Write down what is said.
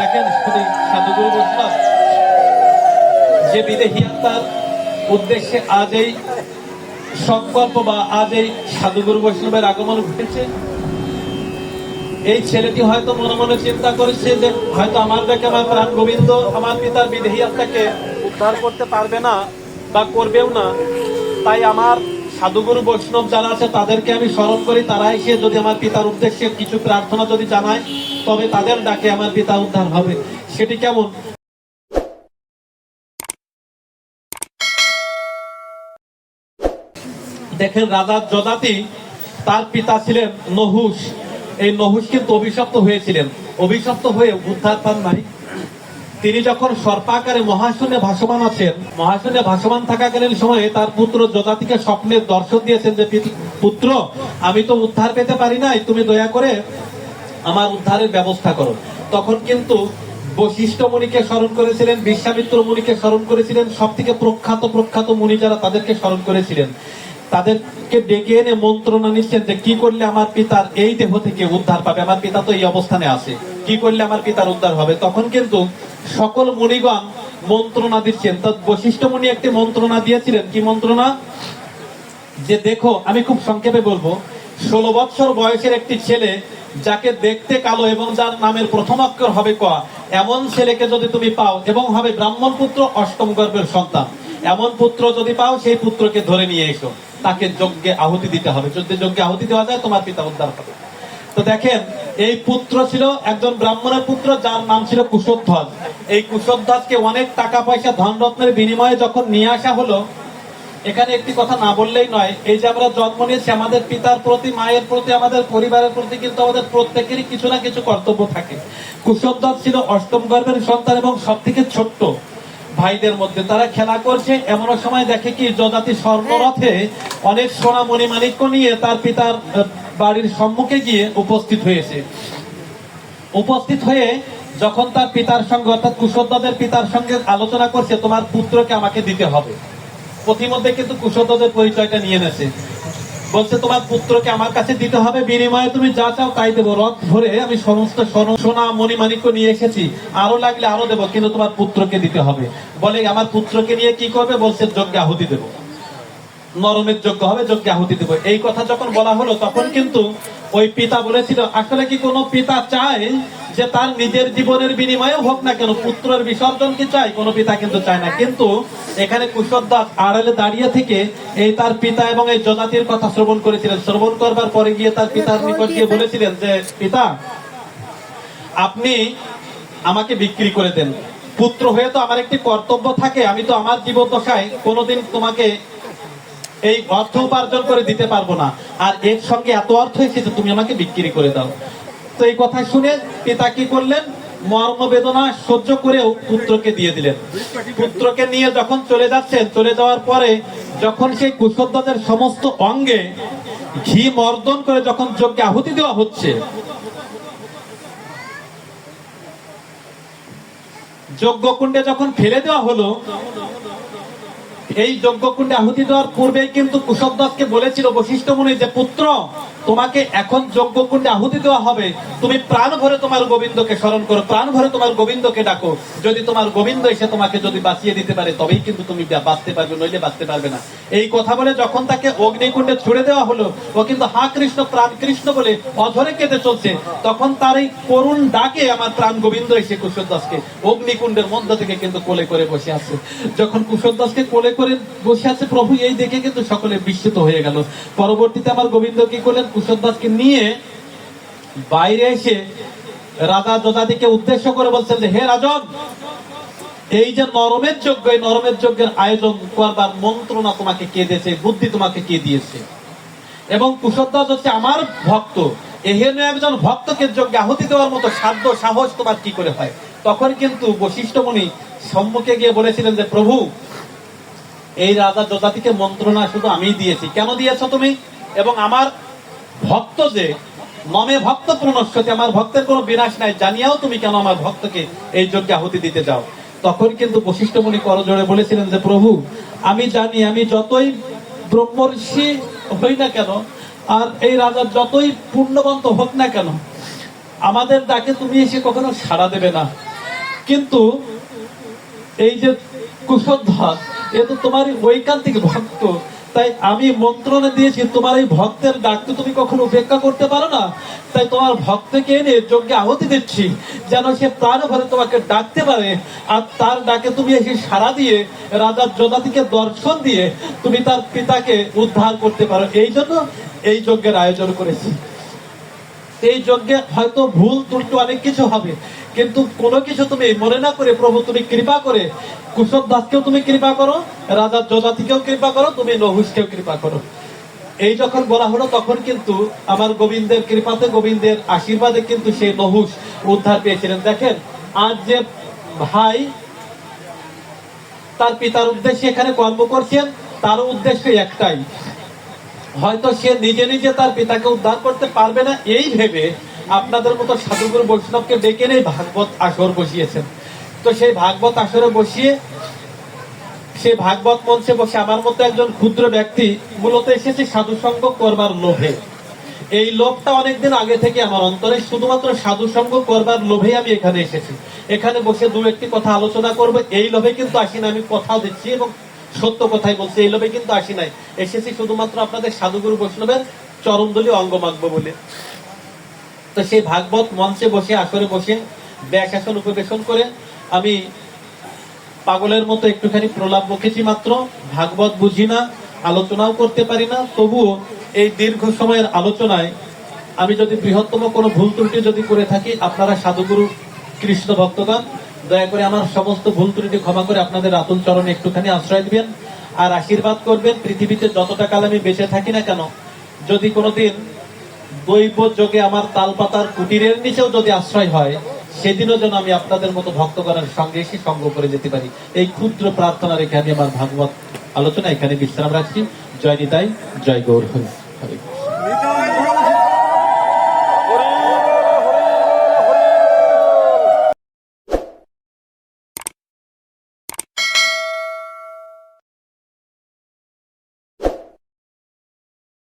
দেখেন, শুধু সাধুগুরু বৈষ্ণব যে বিদেহী আত্মার উদ্দেশ্যে আজ এই সংকল্প বা আজ এই সাধুগুরু বৈষ্ণবের আগমন ঘটেছে। এই ছেলেটি হয়তো মনে মনে চিন্তা করেছে যে, হয়তো আমার দেখে আমার প্রাণ গোবিন্দ, আমার পিতার বিদেহী আত্মাকে উদ্ধার করতে পারবে না বা করবেও না। তাই আমার সাধুগুরু বৈষ্ণব যারা আছে, তাদেরকে আমি স্মরণ করি। তারা এসে যদি আমার পিতার উদ্দেশ্যে কিছু প্রার্থনা যদি জানায়, তবে তাদের ডাকে আমার পিতা উদ্ধার হবে। সেটি কেমন? দেখেন, রাজা যদাতি তার পিতা ছিলেন নহুস এই নহুস কিন্তু অভিশপ্ত হয়েছিলেন। অভিশপ্ত হয়ে উদ্ধার পান নাই তিনি যখন সর্পাকারে মহাশূন্যে ভাসমান আছেন, মহাশূন্যে ভাসমান থাকাকালীন সময়ে তার পুত্র যদাতিকে স্বপ্নের দর্শন দিয়েছেন যে পুত্র, আমি তো উদ্ধার পেতে পারি নাই, তুমি দয়া করে আমার উদ্ধারের ব্যবস্থা করো। তখন কিন্তু বশিষ্ঠ মুনিকে স্মরণ করেছিলেন, বিশ্বামিত্র মুনিকে স্মরণ করেছিলেন সব থেকে প্রখ্যাত প্রখ্যাত মুনি যারা তাদেরকে স্মরণ করেছিলেন। তাদেরকে ডেকে এনে মন্ত্রণা নিচ্ছেন যে, কি করলে আমার পিতার এই দেহ থেকে উদ্ধার পাবে? আমার পিতা তো এই অবস্থানে আছে। কি করলে আমার পিতার উদ্ধার হবে? তখন কিন্তু সকল মুনিগণ মন্ত্রণা দিচ্ছেন তো বশিষ্ঠ মুনি একটি মন্ত্রণা দিয়েছিলেন। কি মন্ত্রণা? যে দেখো, আমি খুব সংক্ষেপে বলব। ষোলো বৎসর বয়সের একটি ছেলে, যাকে দেখতে কালো এবং যার নামের প্রথম অক্ষর হবে ক। এমন ছেলেকে যদি তুমি পাও, এবং হবে ব্রাহ্মণ পুত্র, অষ্টম গর্ভের সন্তান। এমন পুত্র যদি পাও, সেই পুত্রকে ধরে নিয়ে এসো। তাকে যজ্ঞে আহুতি দিতে হবে। যদি যজ্ঞে আহুতি দেওয়া যায়, তোমার পিতা উদ্ধার হবে। তো দেখেন এই পুত্র ছিল একজন ব্রাহ্মণের পুত্র, যার নাম ছিল কুশধ্বজ। এই কুশধ্বজকে অনেক টাকা পয়সা ধনরত্নের বিনিময়ে যখন নিয়ে আসা হলো, এখানে একটি কথা না বললেই নয়, এই যে আমরা জন্ম নিয়েছি, আমাদের পিতার প্রতি, মায়ের প্রতি, আমাদের পরিবারের প্রতি কিন্তু আমাদের প্রত্যেকেরই কিছু না কিছু কর্তব্য থাকে। কুশলদাস ছিল অষ্টম গর্ভের সন্তান এবং সব থেকে ছোট্ট। ভাইদের মধ্যে তারা খেলা করছে, এমন সময় দেখে কি, যজাতি স্বর্ণরথে অনেক সোনা মণিমাণিক্য নিয়ে তার পিতার বাড়ির সম্মুখে গিয়ে উপস্থিত হয়েছে। উপস্থিত হয়ে যখন তার পিতার সঙ্গে অর্থাৎ কুশলদাদের পিতার সঙ্গে আলোচনা করছে, তোমার পুত্রকে আমাকে দিতে হবে। প্রতিমধ্যে কিন্তু কুশলদাদের পরিচয়টা নিয়ে নেছে বলছে, তোমার পুত্রকে আমার কাছে দিতে হবে। বিনিময়ে তুমি যা চাও তাই দেবো। রথ ধরে আমি সমস্ত সোনা, মণিমাণিক্য নিয়ে এসেছি। আরও লাগলে আরও দেবো, কিন্তু তোমার পুত্রকে দিতে হবে। বলে, আমার পুত্রকে নিয়ে কি করবে? বলছে যজ্ঞে আহুতি দেবো। নরমের যোগ্য হবে যজ্ঞে আহুতি দেবো। এই কথা যখন বলা হলো তখন কিন্তু ওই পিতা বলেছিল আসলে কি কোনো পিতা চায় যে তার নিজের জীবনের বিনিময়ে হোক না কেন পুত্রের বিসর্জন কি চায়? কোনো পিতা কিন্তু চায় না। কিন্তু এখানে কুশলদাস আড়ালে দাঁড়িয়ে থেকে এই তার পিতা এবং এই জনাতির কথা শ্রবণ করেছিলেন। শ্রবণ করবার পরে গিয়ে তার পিতার নিকট গিয়ে বলেছিলেন যে পিতা আপনি আমাকে বিক্রি করে দেন। পুত্র হয়ে তো আমার একটি কর্তব্য থাকে আমি তো আমার জীবন জীবদ্দশায় কোনোদিন তোমাকে এই অর্থ উপার্জন করে দিতে পারব না। আর এর সঙ্গে এত অর্থ এসেছে তুমি আমাকে বিক্রি করে দাও। তো এই কথা শুনে পিতা কি করলেন? মর্ম বেদনা সহ্য করেও পুত্রকে দিয়ে দিলেন। পুত্রকে নিয়ে যখন চলে যাচ্ছেন, চলে যাওয়ার পরে যখন সেই কুশলদাদের সমস্ত অঙ্গে ঘি মর্দন করে যখন যজ্ঞে আহুতি দেওয়া হচ্ছে, যজ্ঞকুণ্ডে যখন ফেলে দেওয়া হলো এই যজ্ঞকুণ্ডে আহুতি দেওয়ার পূর্বেই কিন্তু কুশব দাসকে বলেছিল বশিষ্ঠ মুনি যে পুত্র তোমাকে এখন যজ্ঞ কুণ্ডে আহুতি দেওয়া হবে। তুমি প্রাণ ভরে তোমার গোবিন্দকে স্মরণ করো, প্রাণ ভরে তোমার গোবিন্দকে ডাকো। যদি তোমার গোবিন্দ এসে তোমাকে যদি বাঁচিয়ে দিতে পারে, তবেই কিন্তু তুমি বাঁচতে পারবে, নইলে বাঁচতে পারবে না। এই কথা বলে যখন তাকে অগ্নিকুণ্ডে ছুড়ে দেওয়া হলো, ও কিন্তু হা কৃষ্ণ, প্রাণ কৃষ্ণ বলে অধরে কেঁদে চলছে। তখন তার এই করুণ ডাকে আমার প্রাণ গোবিন্দ এসে কুশল দাসকে অগ্নিকুণ্ডের মধ্য থেকে কিন্তু কোলে করে বসে আছে। যখন কুশল দাসকে কোলে করে বসে আছে, প্রভু এই দেখে কিন্তু সকলে বিস্মিত হয়ে গেল। পরবর্তীতে আমার গোবিন্দ কি করলেন? কুশল নিয়ে বাইরে এসে রাজা যজাতিকে উদ্দেশ্য করে বলছেন যে, হে রাজন এই যে নরমের যজ্ঞ, এই নরমের যজ্ঞের আয়োজন করবার মন্ত্রণা তোমাকে কে দিয়েছে, বুদ্ধি তোমাকে কে দিয়েছে? এবং কুশলদাস হচ্ছে আমার ভক্ত। এহেন একজন ভক্তকে যজ্ঞে আহুতি দেওয়ার মতো সাধ্য, সাহস তোমার কি করে হয়? তখন কিন্তু বশিষ্ঠ মুনি সম্মুখে গিয়ে বলেছিলেন যে, প্রভু, এই রাজা যজাতিকে মন্ত্রণা শুধু আমিই দিয়েছি। কেন দিয়েছ তুমি? এবং আমার ভক্ত যে মমে ভক্ত প্রণশ্বতে আমার ভক্তের কোনো বিনাশ নাই, জানিয়াও তুমি কেন আমার ভক্তকে এই যজ্ঞে আহুতি দিতে যাও? তখন কিন্তু বশিষ্ঠ মুনি করজোড়ে বলেছিলেন যে, প্রভু, আমি জানি আমি যতই ব্রহ্মর্ষি হই না কেন, আর এই রাজা যতই পূর্ণবন্ত হোক না কেন, আমাদের ডাকে তুমি এসে কখনো সাড়া দেবে না। কিন্তু এই যে কুশধ্বজ, এ তো তোমার ঐকান্তিক ভক্ত তাই আমি মন্ত্রণা দিয়েছি, তোমার এই ভক্তের ডাকতে তুমি কখনো উপেক্ষা করতে পারো না। তাই তোমার ভক্তকে এনে যজ্ঞে আহতি দিচ্ছি, যেন সে প্রাণ ভরে তোমাকে ডাকতে পারে। আর তার ডাকে তুমি এসে সাড়া দিয়ে, রাজা যোদাতিকে দর্শন দিয়ে তুমি তার পিতাকে উদ্ধার করতে পারো। এই জন্য এই যজ্ঞের আয়োজন করেছি। এই যজ্ঞে হয়তো ভুল, ত্রুটি অনেক কিছু হবে, কিন্তু কোনো কিছু তুমি মনে না করে, প্রভু তুমি কৃপা করে কুশব দাসকেও তুমি কৃপা করো, রাজা যোজাতিকেও কৃপা করো, তুমি নহুসকেও কৃপা করো। এই যখন বলা হলো, তখন কিন্তু আমার গোবিন্দের কৃপাতে, গোবিন্দের আশীর্বাদে কিন্তু সেই নহুস উদ্ধার পেয়েছিলেন। দেখেন, আজ যে ভাই তার পিতার উদ্দেশ্যে এখানে কর্ম করছেন তার উদ্দেশ্য একটাই। হয়তো সে নিজে নিজে তার পিতাকে উদ্ধার করতে পারবে না, এই ভেবে আপনাদের মতো সাধুগুরু বৈষ্ণবকে ডেকে নেই ভাগবত আসর বসিয়েছেন। তো সেই ভাগবত আসরে বসিয়ে সে ভাগবত মঞ্চে বসে আমার মতো একজন ক্ষুদ্র ব্যক্তি মূলত এসেছে সাধু সঙ্গ করবার লোভে। এই লোভটা অনেকদিন আগে থেকে আমার অন্তরে, শুধুমাত্র সাধু সঙ্গ করবার লোভে আমি এখানে এসেছি। এখানে বসে দু একটি কথা আলোচনা করব, এই লোভে কিন্তু আসি না, আমি কথা দিচ্ছি এবং সত্য কথাই বলছি, এই লোভে কিন্তু আসি নাই। এসেছি শুধুমাত্র আপনাদের সাধুগুরু বৈষ্ণবের চরমদলি অঙ্গ মাখবো বলে। তো সেই ভাগবত মঞ্চে বসে, আসরে বসে ব্যাসাসন উপবেশন করে আমি পাগলের মতো একটুখানি প্রলাপ বকেছি মাত্র, ভাগবত বুঝি না, আলোচনাও করতে পারি না, তবুও এই দীর্ঘ সময়ের আলোচনায় আমি যদি বৃহত্তম কোনো ভুল ত্রুটি যদি করে থাকি, আপনারা সাধুগুরু কৃষ্ণ ভক্তগণ, দয়া করে আমার সমস্ত ভুল ত্রুটি ক্ষমা করে আপনাদের আতুল চরণে একটুখানি আশ্রয় দিবেন আর আশীর্বাদ করবেন, পৃথিবীতে যতটা কাল আমি বেঁচে থাকি না কেন, যদি কোনোদিন দৈব যোগে আমার তালপাতার কুটিরের নিচেও যদি আশ্রয় হয় সেদিনও যেন আমি আপনাদের মতো ভক্তগণের সঙ্গে এসে সঙ্গ করে যেতে পারি। এই ক্ষুদ্র প্রার্থনা রেখে আমি আমার ভাগবত আলোচনা এখানে বিশ্রাম রাখছি। জয় নিতাই, জয় গৌর।